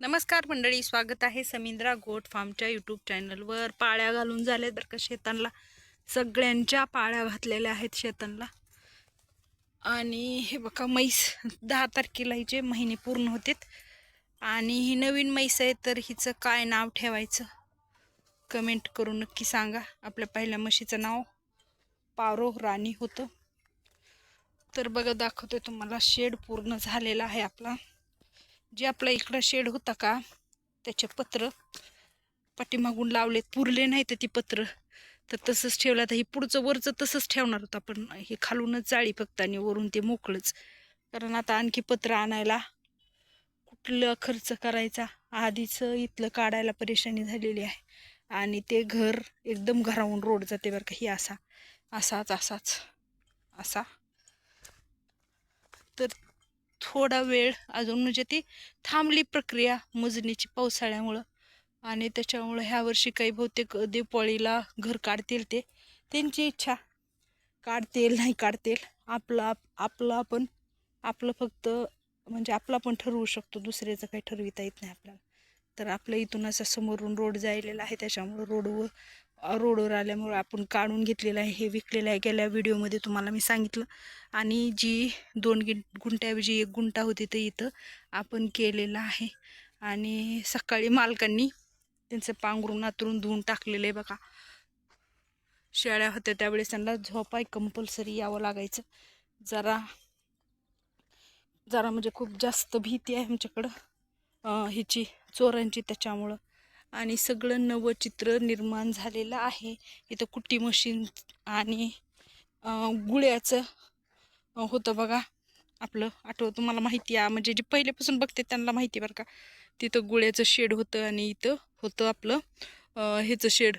नमस्कार मंडळी स्वागत आहे समिंद्रा गोट फार्मच्या यूट्यूब चॅनलवर. पाळ्या घालून झाल्या तर का शेतांना सगळ्यांच्या पाळ्या घातलेल्या आहेत शेतांना आणि हे बघा म्हैस दहा तारखेला हिचे महिने पूर्ण होतेत. आणि ही नवीन म्हैस आहे तर हिचं काय नाव ठेवायचं? कमेंट करून नक्की सांगा. आपल्या पहिल्या म्हशीचं नाव पारो राणी होतं. तर बघा दाखवते तुम्हाला. शेड पूर्ण झालेला आहे आपला. जे आपला इकडं शेड होता का त्याचे पत्र पाठीमागून लावलेत. पुरले नाही तर ती पत्र. तर तसंच ठेवलं. आता ही पुढचं वरचं तसंच ठेवणार होतं आपण. हे खालूनच जाळी फक्त आणि वरून ते मोकळंच. कारण आता आणखी पत्र आणायला कुठलं खर्च करायचा? आधीच इथलं काढायला परेशानी झालेली आहे. आणि ते घर एकदम घराहून रोड जाते बरं का. ही असा असाच असाच असा. थोडा वेळ अजून म्हणजे ती थांबली प्रक्रिया मोजणीची पावसाळ्यामुळं. आणि त्याच्यामुळं ह्या वर्षी काही बहुतेक दिपाळीला घर काढतील ते. त्यांची इच्छा. काढतील नाही काढतील. आपलं आप आपलं आपण आपलं फक्त म्हणजे आपलं आपण ठरवू शकतो. दुसऱ्याचं काही ठरविता येत नाही आपल्याला. तर आपलं इथून असं समोरून रोड जायलेला आहे. त्याच्यामुळं रोडवर रोडवर आल्यामुळं आपण काढून घेतलेलं आहे हे विकलेलं आहे. गेल्या व्हिडिओमध्ये तुम्हाला मी सांगितलं. आणि जी दोन गिं गुंट्याऐवजी एक गुंटा होती तर इथं आपण केलेलं आहे. आणि सकाळी मालकांनी त्यांचं पांघरून आतरून धुवून टाकलेलं आहे बघा. शेळ्या होत्या त्यावेळेस त्यांना झोपाय कंपल्सरी यावं लागायचं. जरा जरा म्हणजे खूप जास्त भीती आहे आमच्याकडं. ह्याची चोरांची त्याच्यामुळं. आणि सगळं नवं चित्र निर्माण झालेलं आहे. इथं कुट्टी मशीन आणि गुळ्याचं होतं बघा. आपलं आठवतं तुम्हाला माहिती आहे. म्हणजे जे पहिल्यापासून बघते त्यांना माहिती बरं का. तिथं गुळ्याचं शेड होतं आणि इथं होतं आपलं ह्याचं शेड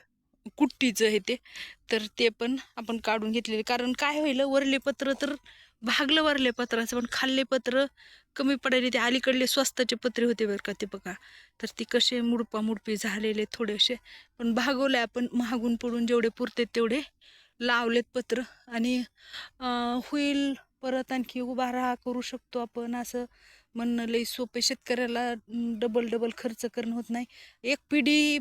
कुट्टीचं हे ते. तर ते पण आपण काढून घेतलेले. कारण काय होईल वरले पत्र तर भागलं वरले पत्राचं पण खाल्ले पत्र कमी पडायले. ते अलीकडले स्वस्ताचे पत्रे होते बरं का ते बघा. तर ती कसे मुडपा मुडपी झालेले थोडेसे. पण भागवले आपण महागून पडून जेवढे पुरते तेवढे लावलेत पत्र. आणि होईल परत आणखी उभा राहा करू शकतो आपण असं म्हणणं लई सोपे. शेतकऱ्याला डबल डबल खर्च करणं होत नाही. एक पिढी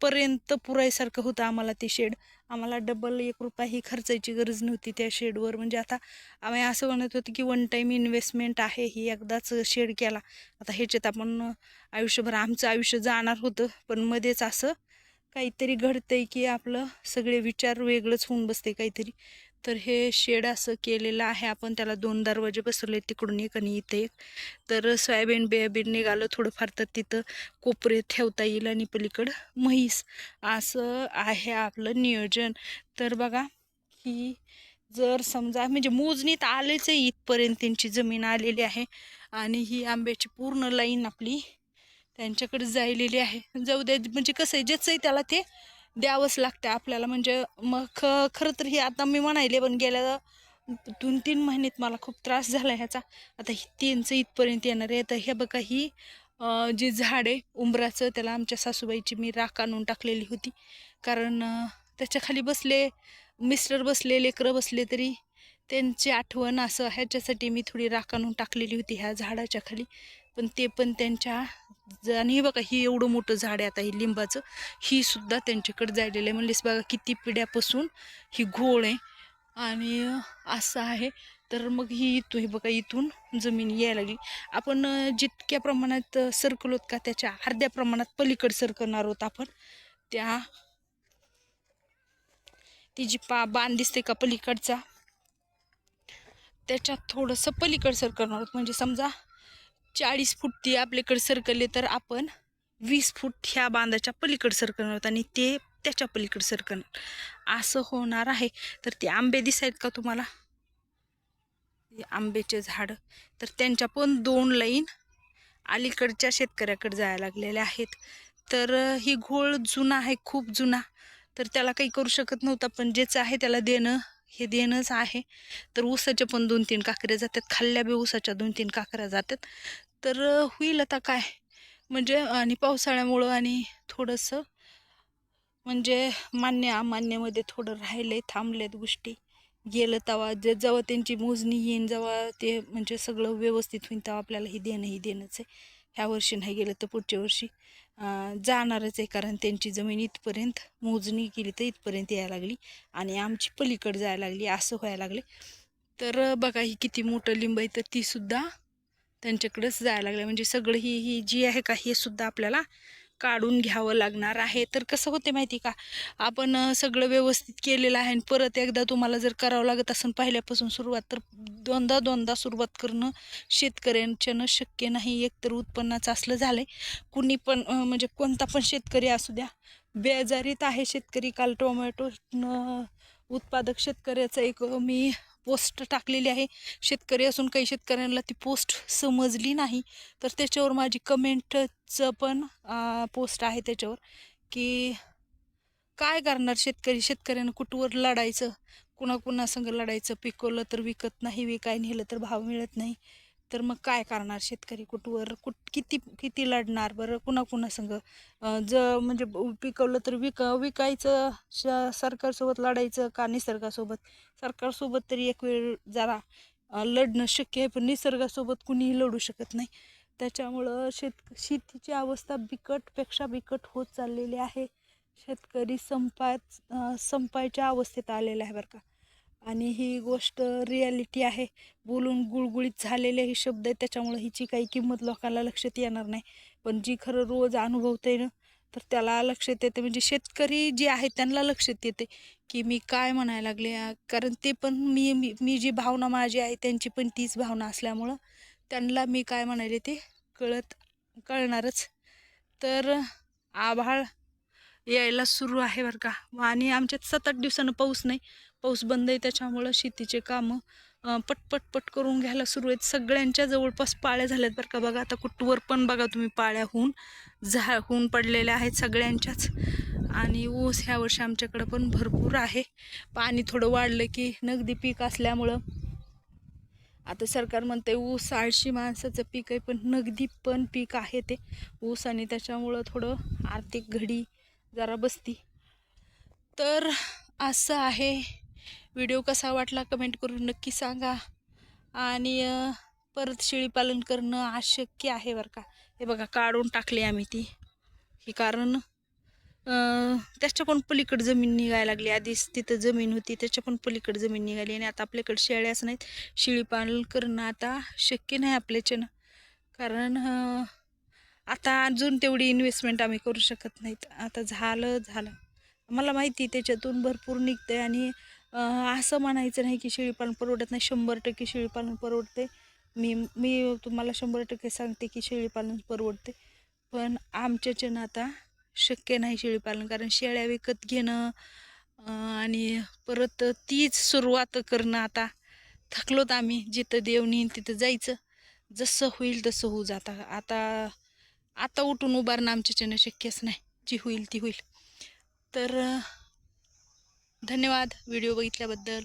पर्यंत पुरायसारखं होतं आम्हाला ते शेड. आम्हाला डबल एक रुपयाही खर्चायची गरज नव्हती त्या शेडवर. म्हणजे आता आम्ही असं म्हणत होतो की वन टाईम इन्व्हेस्टमेंट आहे ही एकदाच शेड केला. आता ह्याच्यात आपण आयुष्यभर आमचं आयुष्य जाणार होतं. पण मध्येच असं काहीतरी घडतंय की आपलं सगळे विचार वेगळंच होऊन बसते काहीतरी. तर हे शेड असं केलेलं आहे. आपण त्याला दोन दरवाजे बसवले तिकडून एक आणि इथे एक. तर सोयाबीन बियाबीन निघालं थोडंफार तर तिथं कोपरे ठेवता येईल आणि पलीकडं म्हैस. असं आहे आपलं नियोजन. तर बघा ही जर समजा म्हणजे मोजणीत आलेच आहे इथपर्यंत त्यांची जमीन आलेली आहे. आणि ही आंब्याची पूर्ण लाईन आपली त्यांच्याकडे जायलेली आहे. जाऊ द्या म्हणजे कसं आहे ज्याचंही त्याला ते द्यावंच लागतं आपल्याला. म्हणजे मग ख खरं तर हे आता मी म्हणायले पण गेल्या दोन तीन महिन्यात मला खूप त्रास झाला ह्याचा. आता ही तीनचं इथपर्यंत येणार आहे. तर हे बघा ही जी झाड आहे उंबराचं त्याला आमच्या सासूबाईची मी राख आणून टाकलेली होती. कारण त्याच्याखाली त्याच्याखाली बसले मिस्टर बसले लेकरं बसले तरी त्यांची आठवण असं ह्याच्यासाठी मी थोडी राखाणून टाकलेली होती ह्या झाडाच्या खाली. पण ते पण त्यांच्या ज- आणि हे बघा ही एवढं मोठं झाड आहे आता हे लिंबाचं. ही सुद्धा त्यांच्याकडे जायलेलं आहे. म्हणलीस बघा किती पिढ्यापासून ही घोळ आहे. आणि असं आहे. तर मग ही इथून हे बघा इथून जमीन यायला लागली. आपण जितक्या प्रमाणात सरकलोत का त्याच्या अर्ध्या प्रमाणात पलीकडे सरकणार आहोत आपण. त्या ती जी पा बांध दिसते का पलीकडचा त्याच्यात थोडंसं पलीकड सरकणार आहोत. म्हणजे समजा चाळीस फूट ती आपल्याकडे सरकले तर आपण वीस फूट ह्या बांधाच्या पलीकड सरकणार आहोत आणि ते त्याच्या पलीकडे सरकणार असं होणार आहे. तर ते आंबे दिसायत का तुम्हाला? आंब्याचे झाडं. तर त्यांच्या पण दोन लाईन अलीकडच्या शेतकऱ्याकडे जायला लागलेल्या आहेत. तर ही घोळ जुना आहे खूप जुना. तर त्याला काही करू शकत नव्हता पण जेचं आहे त्याला देणं हे देणंच आहे. तर ऊसाच्या पण दोन तीन काकऱ्या जातात खाल्ल्या बी ऊसाच्या दोन तीन काकऱ्या जातात. तर होईल आता काय? म्हणजे आणि पावसाळ्यामुळं आणि थोडंसं म्हणजे मान्य अमान्यमध्ये थोडं राहिले थांबलेत गोष्टी. गेलं तेव्हा जे जेव्हा त्यांची मोजणी येईन जेव्हा ते म्हणजे सगळं व्यवस्थित होईन तेव्हा आपल्याला हे देणं हे देणंच आहे. ह्या वर्षी नाही गेलं तर पुढच्या वर्षी. जाणारच आहे कारण त्यांची जमीन इथपर्यंत मोजणी केली तर इथपर्यंत यायला लागली आणि आमची पलीकडे जायला लागली असं व्हायला लागले. तर बघा ही किती मोठं लिंब आहे तर तीसुद्धा त्यांच्याकडंच जायला लागलं. म्हणजे सगळं ही ही जी आहे का हे सुद्धा आपल्याला काढून घ्यावं लागणार आहे. तर कसं होते माहिती का? आपण सगळं व्यवस्थित केलेलं आहे आणि परत एकदा तुम्हाला जर करावं लागत असेल पहिल्यापासून सुरुवात तर दोनदा दोनदा सुरुवात करणं शेतकऱ्यांच्यानं शक्य नाही. एकतर उत्पन्नाचं असलं झालं आहे कुणी पण म्हणजे कोणता पण शेतकरी असू द्या बेजारीत आहे शेतकरी. काल टोमॅटो उत्पादक शेतकऱ्याचं एक मी पोस्ट टाकलेली आहे. शेतकरी असून काही शेतकऱ्यांना ती पोस्ट समजली नाही. तर त्याच्यावर माझी कमेंटचं पण पोस्ट आहे त्याच्यावर की काय करणार शेतकरी? शेतकऱ्यानं कुठवर लढायचं? कुणा लढायचं? पिकवलं तर विकत नाही विकाय नेलं तर भाव मिळत नाही. तर मग काय करणार शेतकरी कुठवर? कुठ किती किती लढणार? बरं कुणा कुणा संग ज म्हणजे पिकवलं तर विक विकायचं श सरकारसोबत लढायचं का निसर्गासोबत? सरकारसोबत तरी एक वेळ जरा लढणं शक्य आहे पण निसर्गासोबत कुणीही लढू शकत नाही. त्याच्यामुळं शेत शेतीची अवस्था बिकटपेक्षा बिकट होत चाललेली आहे. शेतकरी संपाय संपायच्या अवस्थेत आलेला आहे बरं का. आणि ही गोष्ट रियालिटी आहे. बोलून गुळगुळीत झालेले हे शब्द आहेत त्याच्यामुळं हिची काही किंमत लोकांना लक्षात येणार नाही. पण जी खरं रोज अनुभवते ना तर त्याला लक्षात येते. म्हणजे शेतकरी जे आहे त्यांना लक्षात येते की मी काय म्हणायला लागले. कारण ते पण मी मी मी जी भावना माझी आहे त्यांची पण तीच भावना असल्यामुळं त्यांना मी काय म्हणाले ते कळत कळणारच. तर आभाळ यायला सुरू आहे बरं का. आणि आमच्यात सात आठ दिवसानं पाऊस नाही. पाऊस बंद आहे त्याच्यामुळं शेतीचे कामं पटपट पट करून घ्यायला सुरू आहेत. सगळ्यांच्या जवळपास पाळ्या झाल्यात बरं का. बघा आता कुठवर पण बघा तुम्ही पाळ्या होऊन झा होऊन पडलेल्या आहेत सगळ्यांच्याच. आणि ऊस ह्या वर्षी आमच्याकडं पण भरपूर आहे. पाणी थोडं वाढलं की नगदी पीक असल्यामुळं आता सरकार म्हणते ऊस आळशी माणसाचं पीक आहे पण नगदी पण पीक आहे ते. ऊस आणि त्याच्यामुळं थोडं आर्थिक घडी जरा बसती. तर असं आहे. व्हिडिओ कसा वाटला कमेंट करून नक्की सांगा. आणि परत शेळीपालन करणं अशक्य आहे बरं का. हे बघा काढून टाकली आम्ही ती. हे कारण त्याच्या पण पलीकडे जमीन निघायला लागली. आधीच तिथं जमीन होती त्याच्या पण पलीकडे जमीन निघाली. आणि आता आपल्याकडे शेळ्याच नाहीत. शेळीपालन करणं आता शक्य नाही आपल्याच्यानं. कारण आता अजून तेवढी इन्व्हेस्टमेंट आम्ही करू शकत नाहीत. आता झालं झालं. मला माहिती त्याच्यातून भरपूर निघतं आणि असं म्हणायचं नाही की शेळीपालन परवडत नाही. शंभर टक्के शेळीपालन परवडते. मी मी तुम्हाला शंभर टक्के सांगते की शेळीपालन परवडते. पण आमच्याच्यानं आता शक्य नाही शेळीपालन कारण शेळ्या विकत घेणं आणि परत तीच सुरुवात करणं आता थकलोत आम्ही. जिथं देव नेईन तिथं जायचं. जसं होईल तसं होऊ जाता. आता आता उठून उभारणं आमच्याच्यानं शक्यच नाही. जी होईल ती होईल. तर धन्यवाद. व्हिडिओ बघितल्याबद्दल.